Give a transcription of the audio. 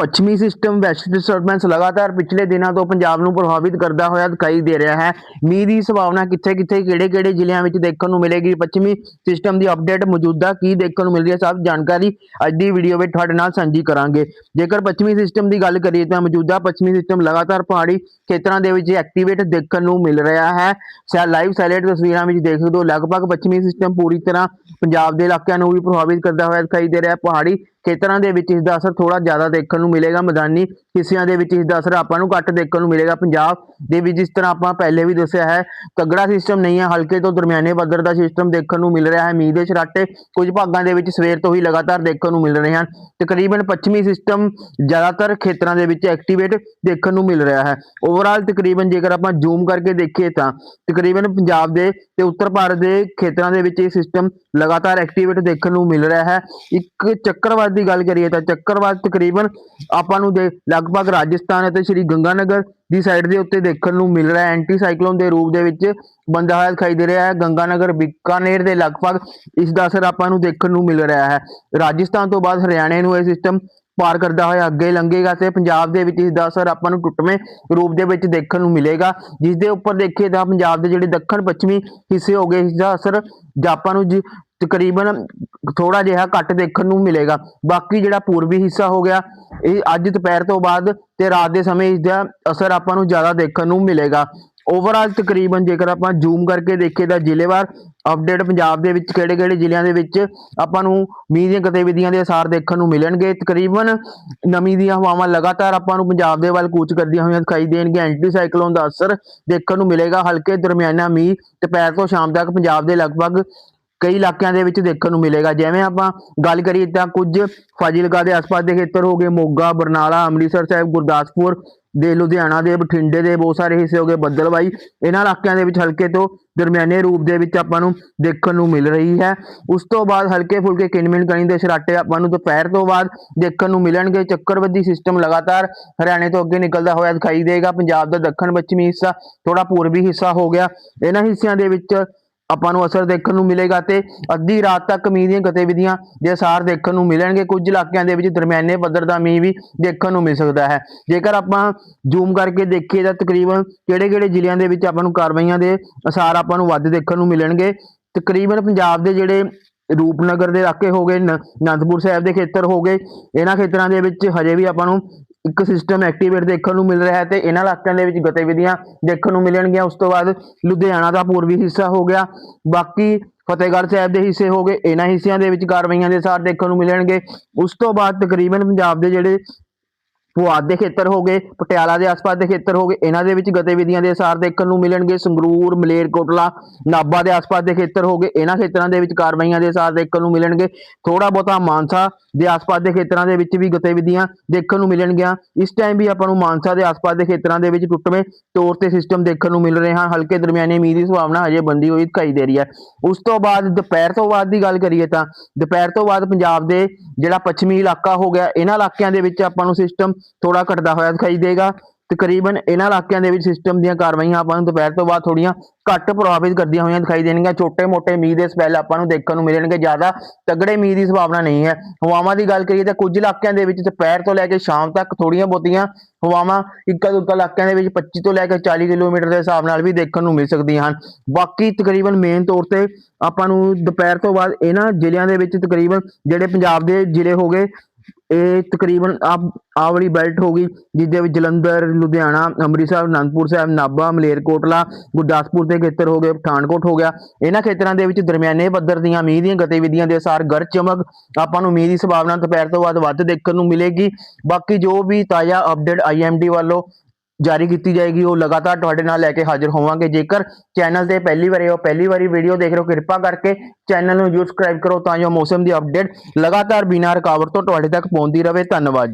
ਪੱਛਮੀ system West disturbance ਲਗਾਤਾਰ ਪਿਛਲੇ ਦਿਨਾਂ ਤੋਂ ਪੰਜਾਬ ਨੂੰ ਪ੍ਰਭਾਵਿਤ ਕਰਦਾ ਹੋਇਆ ਦਿਖਾਈ ਦੇ ਰਿਹਾ ਹੈ। ਮੀਂਹ ਦੀ ਸੰਭਾਵਨਾ ਕਿੱਥੇ-ਕਿੱਥੇ, ਕਿਹੜੇ-ਕਿਹੜੇ ਜ਼ਿਲ੍ਹਿਆਂ ਵਿੱਚ ਦੇਖਣ ਨੂੰ ਮਿਲੇਗੀ? ਪੱਛਮੀ ਸਿਸਟਮ ਦੀ ਅਪਡੇਟ ਮੌਜੂਦਾ ਕੀ ਦੇਖਣ ਨੂੰ ਮਿਲ ਰਹੀ ਹੈ ਸਭ ਜਾਣਕਾਰੀ ਅੱਜ ਦੀ ਵੀਡੀਓ ਵਿੱਚ ਤੁਹਾਡੇ ਨਾਲ ਸਾਂਝੀ ਕਰਾਂਗੇ। ਜੇਕਰ ਪੱਛਮੀ ਸਿਸਟਮ ਦੀ ਗੱਲ ਕਰੀਏ ਤਾਂ ਮੌਜੂਦਾ ਪੱਛਮੀ ਸਿਸਟਮ ਲਗਾਤਾਰ ਪਹਾੜੀ ਖੇਤਰਾਂ ਦੇ ਵਿੱਚ ਐਕਟੀਵੇਟ ਦੇਖਣ ਨੂੰ ਮਿਲ ਰਿਹਾ ਹੈ। ਸੈ ਲਾਈਵ ਸੈਟੇਲਾਈਟ ਤਸਵੀਰਾਂ ਵਿੱਚ ਦੇਖ ਸਕਦੇ ਹੋ। ਲਗਭਗ ਪੱਛਮੀ ਸਿਸਟਮ ਪੂਰੀ ਤਰ੍ਹਾਂ ਪੰਜਾਬ ਦੇ ਇਲਾਕਿਆਂ ਨੂੰ ਵੀ ਪ੍ਰਭਾਵਿਤ ਕਰਦਾ ਹੋਇਆ ਦਿਖਾਈ ਦੇ ਰਿਹਾ ਹੈ। ਪਹਾੜੀ ਖੇਤਰਾਂ ਦੇ ਵਿੱਚ ਇਸ ਦਾ ਅਸਰ ਥੋੜਾ ਜ਼ਿਆਦਾ ਦੇਖਣ ਨੂੰ ਮਿਲੇਗਾ ਮੈਦਾਨੀ ਹਿੱਸਿਆਂ ਦੇ ਵਿੱਚ ਇਸ ਦਾ ਅਸਰ ਆਪਾਂ ਨੂੰ ਘੱਟ ਦੇਖਣ ਨੂੰ ਮਿਲੇਗਾ। ਪੰਜਾਬ ਦੇ ਵਿੱਚ ਜਿਸ ਤਰ੍ਹਾਂ ਆਪਾਂ ਪਹਿਲੇ ਵੀ ਦੱਸਿਆ ਹੈ, ਤਗੜਾ ਸਿਸਟਮ ਨਹੀਂ ਹੈ, ਹਲਕੇ ਤੋਂ ਦਰਮਿਆਨੇ ਪੱਧਰ ਦਾ ਸਿਸਟਮ ਦੇਖਣ ਨੂੰ ਮਿਲ ਰਿਹਾ ਹੈ। ਮੀਂਹ ਦੇ ਛਰਾਟੇ ਕੁਝ ਭਾਗਾਂ ਦੇ ਵਿੱਚ ਸਵੇਰ ਤੋਂ ਹੀ ਲਗਾਤਾਰ ਦੇਖਣ ਨੂੰ ਮਿਲ ਰਹੇ ਹਨ। ਤਕਰੀਬਨ ਪੱਛਮੀ ਸਿਸਟਮ ਜ਼ਿਆਦਾਤਰ ਖੇਤਰਾਂ ਦੇ ਵਿੱਚ ਐਕਟੀਵੇਟ ਦੇਖਣ ਨੂੰ ਮਿਲ ਰਿਹਾ ਹੈ। ਓਵਰਆਲ ਤਕਰੀਬਨ ਜੇਕਰ ਆਪਾਂ ਜ਼ੂਮ ਕਰਕੇ ਦੇਖੀਏ ਤਾਂ ਤਕਰੀਬਨ ਪੰਜਾਬ ਦੇ ਤੇ ਉੱਤਰ ਭਾਰਤ ਦੇ ਖੇਤਰਾਂ ਦੇ ਵਿੱਚ ਇਹ ਸਿਸਟਮ ਲਗਾਤਾਰ ਐਕਟੀਵੇਟ ਦੇਖਣ ਨੂੰ ਮਿਲ ਰਿਹਾ ਹੈ। ਇੱਕ ਚੱਕਰਵਾਤ ਦੀ ਗੱਲ ਕਰੀਏ ਤਾਂ ਚੱਕਰਵਾਤ ਤਕਰੀਬਨ ਆਪਾਂ ਨੂੰ ਦੇ ਲਗਭਗ ਰਾਜਸਥਾਨ ਅਤੇ ਸ਼੍ਰੀ ਗੰਗਾਨਗਰ ਦੀ ਸਾਈਡ ਦੇ ਉੱਤੇ ਦੇਖਣ ਨੂੰ ਮਿਲ ਰਿਹਾ ਹੈ। ਐਂਟੀ ਸਾਈਕਲੋਨ ਦੇ ਰੂਪ ਦੇ ਵਿੱਚ ਬੰਦਾ ਹੋਇਆ ਦਿਖਾਈ ਦੇ ਰਿਹਾ ਹੈ। ਗੰਗਾਨਗਰ, ਬੀਕਾਨੇਰ ਦੇ ਲਗਭਗ ਇਸ ਦਾ ਅਸਰ ਆਪਾਂ ਨੂੰ ਦੇਖਣ ਨੂੰ ਮਿਲ ਰਿਹਾ ਹੈ। ਰਾਜਸਥਾਨ ਤੋਂ ਬਾਅਦ ਹਰਿਆਣੇ ਨੂੰ ਇਹ ਸਿਸਟਮ ਪਾਰ ਕਰਦਾ ਹੋਇਆ ਅੱਗੇ ਲੰਘੇਗਾ ਤੇ ਪੰਜਾਬ ਦੇ ਵਿੱਚ ਇਸ ਦਾ ਅਸਰ ਆਪਾਂ ਨੂੰ ਟੁੱਟਵੇਂ ਰੂਪ ਦੇ ਵਿੱਚ ਦੇਖਣ ਨੂੰ ਮਿਲੇਗਾ। ਜਿਸ ਦੇ ਉੱਪਰ ਦੇਖੀਏ ਤਾਂ ਪੰਜਾਬ ਦੇ ਜਿਹੜੇ ਦੱਖਣ ਪੱਛਮੀ ਹਿੱਸੇ ਹੋ ਗਏ, ਇਸ ਦਾ ਅਸਰ ਜਾਪਾਂ ਨੂੰ ਤਕਰੀਬਨ ਥੋੜਾ ਜਿਹਾ ਘੱਟ ਦੇਖਣ ਨੂੰ ਮਿਲੇਗਾ। ਬਾਕੀ ਜਿਹੜਾ ਪੂਰਬੀ ਹਿੱਸਾ ਹੋ ਗਿਆ, ਇਹ ਅੱਜ ਦੁਪਹਿਰ ਤੋਂ ਬਾਅਦ ਤੇ ਰਾਤ ਦੇ ਸਮੇਂ ਇਸ ਦਾ ਅਸਰ ਆਪਾਂ ਨੂੰ ਜ਼ਿਆਦਾ ਦੇਖਣ ਨੂੰ ਮਿਲੇਗਾ। ਓਵਰਆਲ ਤਕਰੀਬਨ ਜੇਕਰ ਆਪਾਂ ਜ਼ੂਮ ਕਰਕੇ ਦੇਖੀਏ ਤਾਂ ਜ਼ਿਲ੍ਹੇਵਾਰ ਅਪਡੇਟ ਪੰਜਾਬ ਦੇ ਵਿੱਚ ਕਿਹੜੇ-ਕਿਹੜੇ ਜ਼ਿਲ੍ਹਿਆਂ ਦੇ ਵਿੱਚ ਆਪਾਂ ਨੂੰ ਮੀਂਹ ਦੀਆਂ ਗਤੀਵਿਧੀਆਂ ਦੇ ਅਸਾਰ ਦੇਖਣ ਨੂੰ ਮਿਲਣਗੇ। ਤਕਰੀਬਨ ਨਮੀ ਦੀਆਂ ਹਵਾਵਾਂ ਲਗਾਤਾਰ ਆਪਾਂ ਨੂੰ ਪੰਜਾਬ ਦੇ ਵੱਲ ਕੂਚ ਕਰਦੀਆਂ ਹੋਈਆਂ ਦਿਖਾਈ ਦੇਣਗੀਆਂ। ਐਂਟੀ ਸਾਈਕਲੋਨ ਦਾ ਅਸਰ ਦੇਖਣ ਨੂੰ ਮਿਲੇਗਾ। ਹਲਕੇ ਦਰਮਿਆਨਾ ਮੀਂਹ ਦੁਪਹਿਰ ਤੋਂ ਸ਼ਾਮ ਤੱਕ ਪੰਜਾਬ ਦੇ ਲਗਭਗ ਕਈ ਇਲਾਕਿਆਂ ਦੇ ਵਿੱਚ ਦੇਖਣ ਨੂੰ ਮਿਲੇਗਾ। ਜਿਵੇਂ ਆਪਾਂ ਗੱਲ ਕਰੀਏ ਤਾਂ ਕੁਝ ਫਾਜ਼ਿਲਕਾ ਦੇ ਆਸ-ਪਾਸ ਦੇ ਖੇਤਰ ਹੋ ਗਏ, ਮੋਗਾ, ਬਰਨਾਲਾ, ਅੰਮ੍ਰਿਤਸਰ ਸਾਹਿਬ, ਗੁਰਦਾਸਪੁਰ ਦੇ, ਲੁਧਿਆਣਾ ਦੇ, ਬਠਿੰਡੇ ਦੇ ਬਹੁਤ ਸਾਰੇ ਹਿੱਸੇ ਹੋ ਗਏ। ਬੱਦਲਵਾਈ ਇਹਨਾਂ ਇਲਾਕਿਆਂ ਦੇ ਵਿੱਚ ਹਲਕੇ ਤੋਂ ਦਰਮਿਆਨੇ ਰੂਪ ਦੇ ਵਿੱਚ ਆਪਾਂ ਨੂੰ ਦੇਖਣ ਨੂੰ ਮਿਲ ਰਹੀ ਹੈ। ਉਸ ਤੋਂ ਬਾਅਦ ਹਲਕੇ ਫੁਲਕੇ ਕਿਣਮਿਣ ਕਣੀ ਦੇ ਸਰਾਟੇ ਆਪਾਂ ਨੂੰ ਦੁਪਹਿਰ ਤੋਂ ਬਾਅਦ ਦੇਖਣ ਨੂੰ ਮਿਲਣਗੇ। ਚੱਕਰਵੱਦੀ ਸਿਸਟਮ ਲਗਾਤਾਰ ਹਰਿਆਣੇ ਤੋਂ ਅੱਗੇ ਨਿਕਲਦਾ ਹੋਇਆ ਦਿਖਾਈ ਦੇਗਾ। ਪੰਜਾਬ ਦਾ ਦੱਖਣ ਪੱਛਮੀ ਹਿੱਸਾ ਥੋੜਾ ਪੂਰਬੀ ਹਿੱਸਾ ਹੋ ਗਿਆ। ਇਹਨਾਂ ਹਿੱਸਿਆਂ ਦੇ ਵਿੱਚ ਆਪਾਂ ਨੂੰ ਅਸਰ ਦੇਖਣ ਨੂੰ ਮਿਲੇਗਾ ਤੇ ਅੱਧੀ ਰਾਤ ਤੱਕ ਮੀਂਹ ਦੀਆਂ ਗਤੀਵਿਧੀਆਂ ਦੇ ਅਸਾਰ ਦੇਖਣ ਨੂੰ ਮਿਲਣਗੇ। ਕੁਝ ਇਲਾਕਿਆਂ ਦੇ ਵਿੱਚ ਦਰਮਿਆਨੇ ਪੱਧਰ ਦਾ ਮੀਂਹ ਵੀ ਦੇਖਣ ਨੂੰ ਮਿਲ ਸਕਦਾ ਹੈ। ਜੇਕਰ ਆਪਾਂ ਜ਼ੂਮ ਕਰਕੇ ਦੇਖੀਏ ਤਾਂ ਤਕਰੀਬਨ ਕਿਹੜੇ-ਕਿਹੜੇ ਜ਼ਿਲ੍ਹਿਆਂ ਦੇ ਵਿੱਚ ਆਪਾਂ ਨੂੰ ਕਾਰਵਾਈਆਂ ਦੇ ਅਸਾਰ ਆਪਾਂ ਨੂੰ ਵੱਧ ਦੇਖਣ ਨੂੰ ਮਿਲਣਗੇ। ਤਕਰੀਬਨ ਪੰਜਾਬ ਦੇ ਜਿਹੜੇ ਰੂਪਨਗਰ ਦੇ ਇਲਾਕੇ ਹੋ ਗਏ, ਨ- ਅਨੰਦਪੁਰ ਸਾਹਿਬ ਦੇ ਖੇਤਰ ਹੋ ਗਏ, ਇਹਨਾਂ ਖੇਤਰਾਂ ਦੇ ਵਿੱਚ ਹਜੇ ਵੀ ਆਪਾਂ ਨੂੰ ਇੱਕ ਸਿਸਟਮ ਐਕਟੀਵੇਟ ਦੇਖਣ ਨੂੰ ਮਿਲ ਰਿਹਾ ਹੈ ਤੇ ਇਹਨਾਂ ਇਲਾਕਿਆਂ ਦੇ ਵਿੱਚ ਗਤੀਵਿਧੀਆਂ ਦੇਖਣ ਨੂੰ ਮਿਲਣਗੀਆਂ। ਉਸ ਤੋਂ ਬਾਅਦ ਲੁਧਿਆਣਾ ਦਾ ਪੂਰਬੀ ਹਿੱਸਾ ਹੋ ਗਿਆ। ਬਾਕੀ ਫਤਿਹਗੜ੍ਹ ਸਾਹਿਬ ਦੇ ਹਿੱਸੇ ਹੋ ਗਏ। ਇਹਨਾਂ ਹਿੱਸਿਆਂ ਦੇ ਵਿੱਚ ਕਾਰਵਾਈਆਂ ਦੇ ਸਾਰ ਦੇਖਣ ਨੂੰ ਮਿਲਣਗੇ। ਉਸ ਤੋਂ ਬਾਅਦ ਤਕਰੀਬਨ ਪੰਜਾਬ ਦੇ ਜਿਹੜੇ ਪੁਆਧ ਦੇ ਖੇਤਰ ਹੋ ਗਏ, ਪਟਿਆਲਾ ਦੇ ਆਸ-ਪਾਸ ਦੇ ਖੇਤਰ ਹੋ ਗਏ, ਇਹਨਾਂ ਦੇ ਵਿੱਚ ਗਤੀਵਿਧੀਆਂ ਦੇ ਅਸਾਰ ਦੇਖਣ ਨੂੰ ਮਿਲਣਗੇ, ਸੰਗਰੂਰ, ਮਲੇਰਕੋਟਲਾ, ਨਾਭਾ ਦੇ ਆਸ-ਪਾਸ ਦੇ ਖੇਤਰ ਹੋ ਗਏ, ਇਹਨਾਂ ਖੇਤਰਾਂ ਦੇ ਵਿੱਚ ਕਾਰਵਾਈਆਂ ਦੇ ਅਸਾਰ ਦੇਖਣ ਨੂੰ ਮਿਲਣਗੇ ਥੋੜਾ ਬਹੁਤਾ ਮਾਨਸਾ ਦੇ ਆਸ-ਪਾਸ ਦੇ ਖੇਤਰਾਂ ਦੇ ਵਿੱਚ ਵੀ ਗਤੀਵਿਧੀਆਂ ਦੇਖਣ ਨੂੰ ਮਿਲਣਗੀਆਂ, ਇਸ ਟਾਈਮ ਵੀ ਆਪਾਂ ਨੂੰ ਮਾਨਸਾ ਦੇ ਆਸ-ਪਾਸ ਦੇ ਖੇਤਰਾਂ ਦੇ ਵਿੱਚ ਟੁੱਟਵੇਂ ਤੌਰ ਤੇ ਸਿਸਟਮ ਦੇਖਣ ਨੂੰ ਮਿਲ ਰਹੇ ਹਨ ਹਲਕੇ ਦਰਮਿਆਨੇ ਮੀਂਹ ਦੀ ਸੰਭਾਵਨਾ ਹਜੇ ਬੰਦੀ ਹੋਈ ਦਿਖਾਈ ਦੇ ਰਹੀ ਹੈ। ਉਸ ਤੋਂ ਬਾਅਦ ਦੁਪਹਿਰ ਤੋਂ ਬਾਅਦ ਦੀ ਗੱਲ ਕਰੀਏ ਤਾਂ, ਦੁਪਹਿਰ ਤੋਂ ਬਾਅਦ ਪੰਜਾਬ ਦੇ ਜਿਹੜਾ ਪੱਛਮੀ ਇਲਾਕਾ ਹੋ ਗਿਆ, ਇਹਨਾਂ ਇਲਾਕਿਆਂ ਦੇ ਵਿੱਚ ਆਪਾਂ ਨੂੰ ਸਿਸਟਮ ਥੋੜਾ ਘਟਦਾ ਹੋਇਆ ਦਿਖਾਈ ਦੇਗਾ। ਤਕਰੀਬਨ ਇਹਨਾਂ ਇਲਾਕਿਆਂ ਦੇ ਵਿੱਚ ਸਿਸਟਮ ਦੀਆਂ ਕਾਰਵਾਈਆਂ ਆਪਾਂ ਨੂੰ ਦੁਪਹਿਰ ਤੋਂ ਬਾਅਦ ਥੋੜੀਆਂ ਘੱਟ ਪ੍ਰਭਾਵਿਤ ਕਰਦੀਆਂ ਹੋਈਆਂ ਦਿਖਾਈ ਦੇਣਗੀਆਂ। ਛੋਟੇ-ਮੋਟੇ ਮੀਂਹ ਦੇ ਸਪੈਲ ਆਪਾਂ ਨੂੰ ਦੇਖਣ ਨੂੰ ਮਿਲਣਗੇ। ਜ਼ਿਆਦਾ ਤਗੜੇ ਮੀਂਹ ਦੀ ਸੰਭਾਵਨਾ ਨਹੀਂ ਹੈ। ਹਵਾਵਾਂ ਦੀ ਗੱਲ ਕਰੀਏ ਤਾਂ ਕੁਝ ਇਲਾਕਿਆਂ ਦੇ ਵਿੱਚ ਦੁਪਹਿਰ ਤੋਂ ਲੈ ਕੇ ਸ਼ਾਮ ਤੱਕ ਥੋੜੀਆਂ ਬਹੁਤੀਆਂ ਹਵਾਵਾਂ ਇੱਕਾ ਦੁੱਕਾ ਇਲਾਕਿਆਂ ਦੇ ਵਿੱਚ 25 ਤੋਂ ਲੈ ਕੇ 40 ਕਿਲੋਮੀਟਰ ਦੇ ਹਿਸਾਬ ਨਾਲ ਵੀ ਦੇਖਣ ਨੂੰ ਮਿਲ ਸਕਦੀਆਂ ਹਨ। ਬਾਕੀ ਤਕਰੀਬਨ ਮੇਨ ਤੌਰ ਤੇ ਆਪਾਂ ਨੂੰ ਦੁਪਹਿਰ ਤੋਂ ਬਾਅਦ ਇਹਨਾਂ ਜ਼ਿਲ੍ਹਿਆਂ ਦੇ ਵਿੱਚ ਤਕਰੀਬਨ ਜਿਹੜੇ ਪੰਜਾਬ ਦੇ ਜ਼ਿਲ੍ਹੇ ਹੋ ਗਏ ਇਹ ਤਕਰੀਬਨ ਆ ਵਾਲੀ ਬੈਲਟ ਹੋ ਗਈ, ਜਿਹਦੇ ਵਿੱਚ ਜਲੰਧਰ, ਲੁਧਿਆਣਾ, ਅੰਮ੍ਰਿਤਸਰ, ਅਨੰਦਪੁਰ ਸਾਹਿਬ, ਨਾਭਾ, ਮਲੇਰਕੋਟਲਾ, ਗੁਰਦਾਸਪੁਰ ਦੇ ਖੇਤਰ ਹੋ ਗਏ, ਪਠਾਨਕੋਟ ਹੋ ਗਿਆ। ਇਹਨਾਂ ਖੇਤਰਾਂ ਦੇ ਵਿੱਚ ਦਰਮਿਆਨੇ ਪੱਧਰ ਦੀਆਂ ਮੀਂਹ ਦੀਆਂ ਗਤੀਵਿਧੀਆਂ ਦੇ ਅਸਾਰ ਗਰ ਚਮਕ, ਆਪਾਂ ਨੂੰ ਮੀਂਹ ਦੀ ਸੰਭਾਵਨਾ ਦੁਪਹਿਰ ਤੋਂ ਬਾਅਦ ਵੱਧ ਦੇਖਣ ਨੂੰ ਮਿਲੇਗੀ। ਬਾਕੀ ਜੋ ਵੀ ਤਾਜ਼ਾ ਅਪਡੇਟ ਆਈਐਮਡੀ ਵੱਲੋਂ ਜਾਰੀ ਕੀਤੀ ਜਾਏਗੀ, ਉਹ ਲਗਾਤਾਰ ਤੁਹਾਡੇ ਨਾਲ ਲੈ ਕੇ ਹਾਜ਼ਰ ਹੋਵਾਂਗੇ। ਜੇਕਰ ਚੈਨਲ ਤੇ ਪਹਿਲੀ ਵਾਰੀ ਹੋ ਪਹਿਲੀ ਵਾਰੀ ਵੀਡੀਓ ਦੇਖ ਰਹੇ ਹੋ, ਕਿਰਪਾ ਕਰਕੇ ਚੈਨਲ ਨੂੰ ਜਰੂਰ ਸਬਸਕ੍ਰਾਈਬ ਕਰੋ ਤਾਂ ਜੋ ਮੌਸਮ ਦੀ ਅਪਡੇਟ ਲਗਾਤਾਰ ਬਿਨਾਂ ਰੁਕਾਵਟ ਤੋਂ ਤੁਹਾਡੇ ਤੱਕ ਪਹੁੰਚਦੀ ਰਹੇ। ਧੰਨਵਾਦ